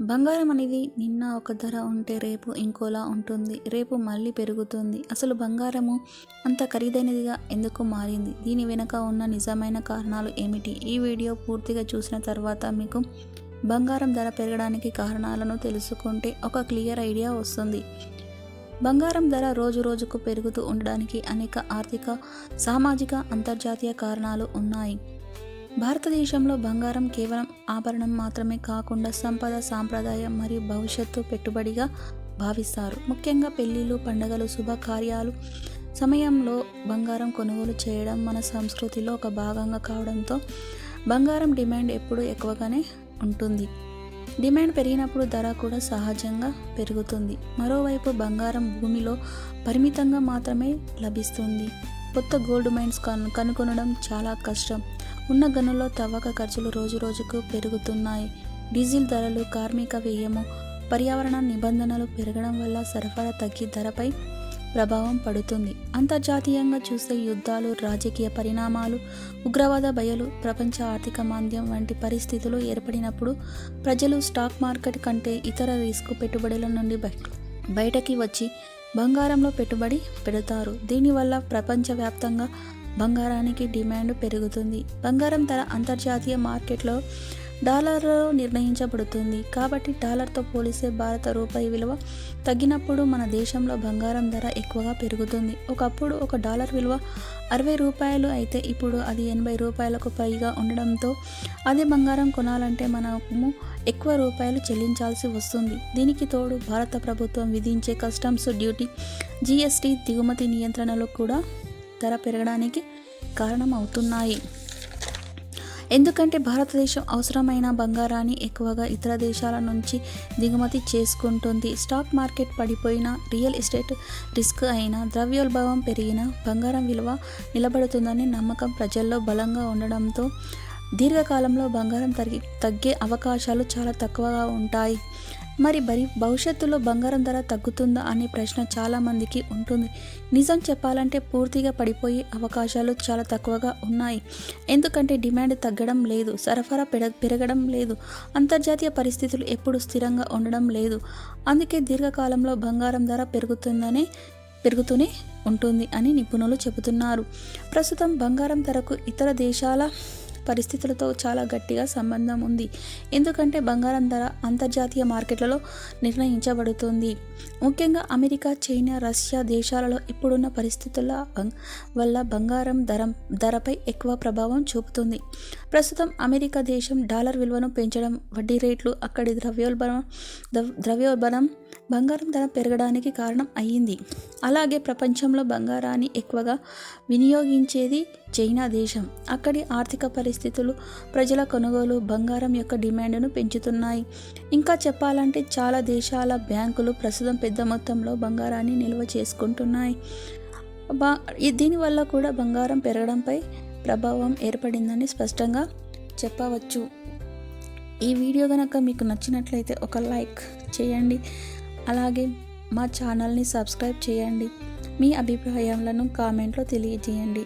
బంగారం అనేది నిన్న ఒక ధర ఉంటే రేపు ఇంకోలా ఉంటుంది రేపు మళ్ళీ పెరుగుతుంది. అసలు బంగారము అంత ఖరీదైనదిగా ఎందుకు మారింది? దీని వెనుక ఉన్న నిజమైన కారణాలు ఏమిటి? ఈ వీడియో పూర్తిగా చూసిన తర్వాత మీకు బంగారం ధర పెరగడానికి కారణాలను తెలుసుకుంటే ఒక క్లియర్ ఐడియా వస్తుంది. బంగారం ధర రోజు రోజుకు పెరుగుతూ ఉండడానికి అనేక ఆర్థిక సామాజిక అంతర్జాతీయ కారణాలు ఉన్నాయి. భారతదేశంలో బంగారం కేవలం ఆభరణం మాత్రమే కాకుండా సంపద సాంప్రదాయం మరియు భవిష్యత్తు పెట్టుబడిగా భావిస్తారు. ముఖ్యంగా పెళ్ళిళ్ళు పండుగలు శుభకార్యాలు సమయంలో బంగారం కొనుగోలు చేయడం మన సంస్కృతిలో ఒక భాగంగా కావడంతో బంగారం డిమాండ్ ఎప్పుడూ ఎక్కువగానే ఉంటుంది. డిమాండ్ పెరిగినప్పుడు ధర కూడా సహజంగా పెరుగుతుంది. మరోవైపు బంగారం భూమిలో పరిమితంగా మాత్రమే లభిస్తుంది. కొత్త గోల్డ్ మైన్స్ కను కనుగొనడం చాలా కష్టం. ఉన్న గనుల్లో తవ్వక ఖర్చులు రోజు రోజుకు పెరుగుతున్నాయి. డీజిల్ ధరలు కార్మిక వ్యయము పర్యావరణ నిబంధనలు పెరగడం వల్ల సరఫరా తగ్గి ధరపై ప్రభావం పడుతుంది. అంతర్జాతీయంగా చూసే యుద్ధాలు రాజకీయ పరిణామాలు ఉగ్రవాద భయలు ప్రపంచ ఆర్థిక మాంద్యం వంటి పరిస్థితులు ఏర్పడినప్పుడు ప్రజలు స్టాక్ మార్కెట్ కంటే ఇతర రిస్క్ పెట్టుబడుల నుండి బయటకి వచ్చి బంగారంలో పెట్టుబడి పెడతారు. దీనివల్ల ప్రపంచవ్యాప్తంగా బంగారానికి డిమాండ్ పెరుగుతుంది. బంగారం ధర అంతర్జాతీయ మార్కెట్లో డాలర్లో నిర్ణయించబడుతుంది. కాబట్టి డాలర్తో పోలిస్తే భారత రూపాయి విలువ తగ్గినప్పుడు మన దేశంలో బంగారం ధర ఎక్కువగా పెరుగుతుంది. ఒకప్పుడు ఒక డాలర్ విలువ అరవై రూపాయలు అయితే ఇప్పుడు అది ఎనభై రూపాయలకు పైగా ఉండడంతో అదే బంగారం కొనాలంటే మనము ఎక్కువ రూపాయలు చెల్లించాల్సి వస్తుంది. దీనికి తోడు భారత ప్రభుత్వం విధించే కస్టమ్స్ డ్యూటీ జిఎస్టీ దిగుమతి నియంత్రణలు కూడా ధర పెరగడానికి కారణమవుతున్నాయి. ఎందుకంటే భారతదేశం అవసరమైన బంగారాన్ని ఎక్కువగా ఇతర దేశాల నుంచి దిగుమతి చేసుకుంటుంది. స్టాక్ మార్కెట్ పడిపోయినా రియల్ ఎస్టేట్ రిస్క్ అయినా ద్రవ్యోల్బవం పెరిగినా బంగారం విలువ నిలబడుతుందని నమ్మకం ప్రజల్లో బలంగా ఉండడంతో దీర్ఘకాలంలో బంగారం తగ్గి తగ్గే అవకాశాలు చాలా తక్కువగా ఉంటాయి. మరి బరి భవిష్యత్తులో బంగారం ధర తగ్గుతుందా అనే ప్రశ్న చాలామందికి ఉంటుంది. నిజం చెప్పాలంటే పూర్తిగా పడిపోయే అవకాశాలు చాలా తక్కువగా ఉన్నాయి. ఎందుకంటే డిమాండ్ తగ్గడం లేదు సరఫరా పెర పెరగడం లేదు అంతర్జాతీయ పరిస్థితులు ఎప్పుడు స్థిరంగా ఉండడం లేదు. అందుకే దీర్ఘకాలంలో బంగారం ధర పెరుగుతుందనే పెరుగుతూనే ఉంటుంది అని నిపుణులు చెబుతున్నారు. ప్రస్తుతం బంగారం ధరకు ఇతర దేశాల పరిస్థితులతో చాలా గట్టిగా సంబంధం ఉంది. ఎందుకంటే బంగారం ధర అంతర్జాతీయ మార్కెట్లలో నిర్ణయించబడుతుంది. ముఖ్యంగా అమెరికా చైనా రష్యా దేశాలలో ఇప్పుడున్న పరిస్థితుల వల్ల బంగారం ధర ధరపై ఎక్కువ ప్రభావం చూపుతుంది. ప్రస్తుతం అమెరికా దేశం డాలర్ విలువను పెంచడం వడ్డీ రేట్లు అక్కడి ద్రవ్యోల్బణం ద్రవ్యోల్బణం బంగారం ధర పెరగడానికి కారణం అయ్యింది. అలాగే ప్రపంచంలో బంగారాన్ని ఎక్కువగా వినియోగించేది చైనా దేశం. అక్కడి ఆర్థిక పరిస్థితులు ప్రజల కొనుగోలు బంగారం యొక్క డిమాండ్ను పెంచుతున్నాయి. ఇంకా చెప్పాలంటే చాలా దేశాల బ్యాంకులు ప్రస్తుతం పెద్ద మొత్తంలో బంగారాన్ని నిల్వ చేసుకుంటున్నాయి. బా దీనివల్ల కూడా బంగారం పెరగడంపై ప్రభావం ఏర్పడిందని స్పష్టంగా చెప్పవచ్చు. ఈ వీడియో కనుక మీకు నచ్చినట్లయితే ఒక లైక్ చేయండి. అలాగే మా ఛానల్ని సబ్స్క్రైబ్ చేయండి. మీ అభిప్రాయాలను కామెంట్లో తెలియజేయండి.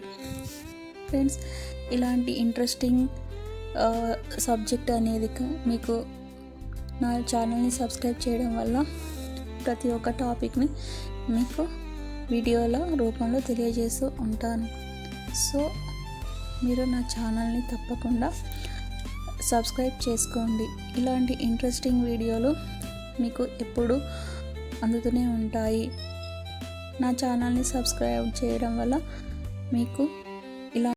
ఫ్రెండ్స్ ఇలాంటి ఇంట్రెస్టింగ్ సబ్జెక్ట్ అనేది మీకు నా ఛానల్ని సబ్స్క్రైబ్ చేయడం వల్ల ప్రతి ఒక్క టాపిక్ని మీకు వీడియోల రూపంలో తెలియజేస్తూ ఉంటాను. సో మీరు నా ఛానల్ని తప్పకుండా సబ్స్క్రైబ్ చేసుకోండి. ఇలాంటి ఇంట్రెస్టింగ్ వీడియోలు మీకు ఎప్పుడు అందుతూనే ఉంటాయి. నా ఛానల్ని సబ్స్క్రైబ్ చేయడం వల్ల మీకు